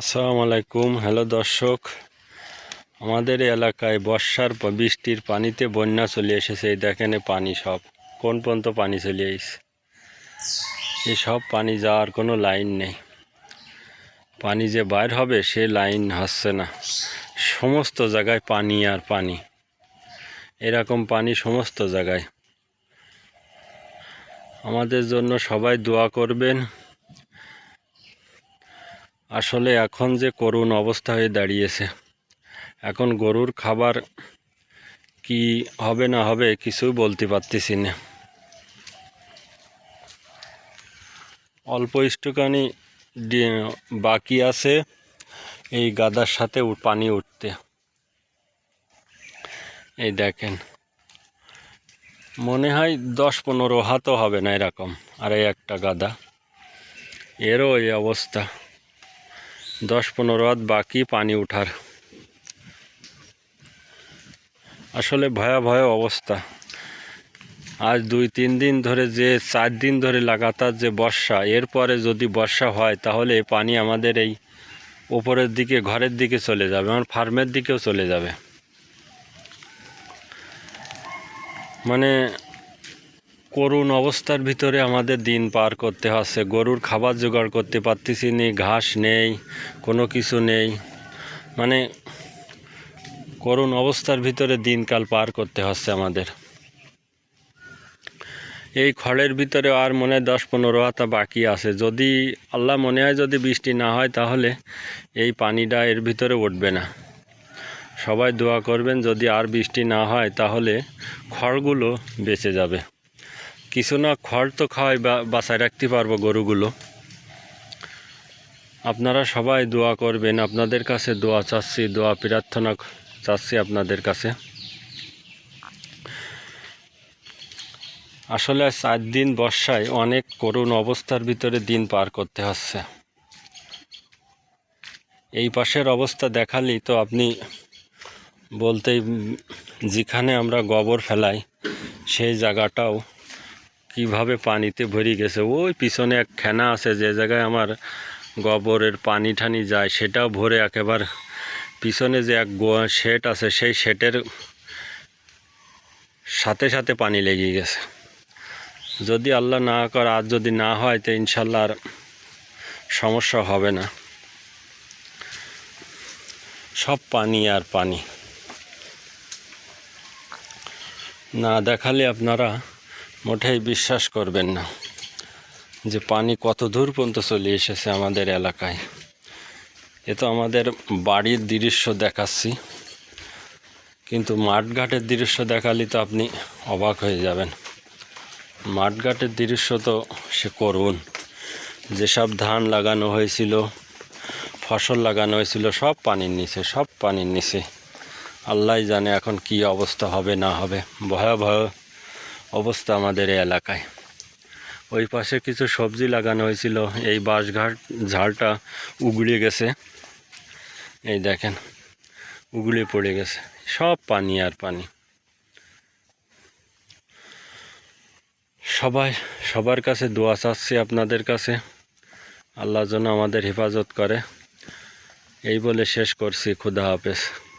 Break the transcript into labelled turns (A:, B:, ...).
A: আসসালামু আলাইকুম হ্যালো দর্শক, আমাদের এলাকায় বর্ষার বৃষ্টির পানিতে বন্যা চলে এসেছে। এই দেখেন পানি সব, কোন পর্যন্ত পানি চলে এসেছে? এই সব পানি যাওয়ার কোনো লাইন নেই। পানি যে বাইর হবে, সে লাইন হচ্ছে না। সমস্ত জায়গায় পানি আর পানি, এরকম পানি সমস্ত জায়গায়। আমাদের জন্য সবাই দোয়া করবেন। আসলে এখন যে করুণ অবস্থা হয়ে দাঁড়িয়েছে, এখন গরুর খাবার কি হবে না হবে কিছুই বলতে পারতেছি না। অল্প একটুখানি বাকি আছে এই গাদার সাথে পানি উঠতে। এই দেখেন, মনে হয় দশ পনেরো হাতও হবে না এরকম আর এই একটা গাদা। এরও এই অবস্থা। দশ পনেরো হাত বাকি পানি উঠার। আসলে ভয়াবহ অবস্থা। আজ দুই তিন দিন ধরে যে চার দিন ধরে লাগাতার যে বর্ষা, এরপরে যদি বর্ষা হয় তাহলে পানি আমাদের এই ওপরের দিকে, ঘরের দিকে চলে যাবে, আমার ফার্মের দিকেও চলে যাবে। মানে করুণ অবস্থার ভিতরে আমাদের দিন পার করতে হচ্ছে। গরুর খাবার জোগাড় করতে পারতেছি নি, ঘাস নেই, কোনো কিছু নেই। মানে করুণ অবস্থার ভিতরে দিনকাল পার করতে হচ্ছে আমাদের। এই খড়ের ভিতরে আর মনে হয় দশ পনেরো হাতা বাকি আছে। যদি আল্লাহ মনে হয় যদি বৃষ্টি না হয়, তাহলে এই পানিটা এর ভিতরে উঠবে না। সবাই দোয়া করবেন, যদি আর বৃষ্টি না হয়, তাহলে খড়গুলো বেঁচে যাবে। কিছু না, খড় তো খাওয়াই বাঁচায় রাখতে পারব গরুগুলো। আপনারা সবাই দোয়া করবেন, আপনাদের কাছে দোয়া চাচ্ছি, দোয়া প্রার্থনা চাচ্ছি আপনাদের কাছে। আসলে চার দিন বর্ষায় অনেক করুণ অবস্থার ভিতরে দিন পার করতে হচ্ছে। এই পাশের অবস্থা দেখালেই তো আপনি বলতেই যেখানে আমরা গোবর ফেলাই, সেই জায়গাটাও কীভাবে পানিতে ভরে গেছে? ওই পিছনে এক খেনা আছে, যে জায়গায় আমার গোবরের পানি ঠানি যায়, সেটাও ভরে একেবারে পিছনে যে এক শেড আছে, সেই শেটের সাথে সাথে পানি লেগে গেছে। যদি আল্লাহ না করে, আর যদি না হয়, তো ইনশাল্লাহ আর সমস্যা হবে না। সব পানি আর পানি। না দেখালে আপনারা মোটেই বিশ্বাস করবেন না যে পানি কত দূর পর্যন্ত চলে এসেছে আমাদের এলাকায়। এ তো আমাদের বাড়ির দৃশ্য দেখাচ্ছি। কিন্তু মাঠঘাটের দৃশ্য দেখালে তো আপনি অবাক হয়ে যাবেন। মাঠঘাটের দৃশ্য তো সে করুন যেসব ধান লাগানো হয়েছিল, ফসল লাগানো হয়েছিল, সব পানির নিচে, সব পানির নিচে। আল্লাহ জানে এখন কি অবস্থা হবে, না হবে। ভয়াবহ অবস্থা আমাদের এই এলাকায়। ওই পাশে কিছু সবজি লাগানো হয়েছিল। এই বাঁশঘাট ঝাড়টা উগড়ে গেছে। এই দেখেন, উগড়ে পড়ে গেছে। সব পানি আর পানি। সবাই, সবার কাছে দোয়া চাচ্ছি আপনাদের কাছে। আল্লাহ যেন আমাদের হেফাজত করে। এই বলে শেষ করছি। খুদা হাফেজ।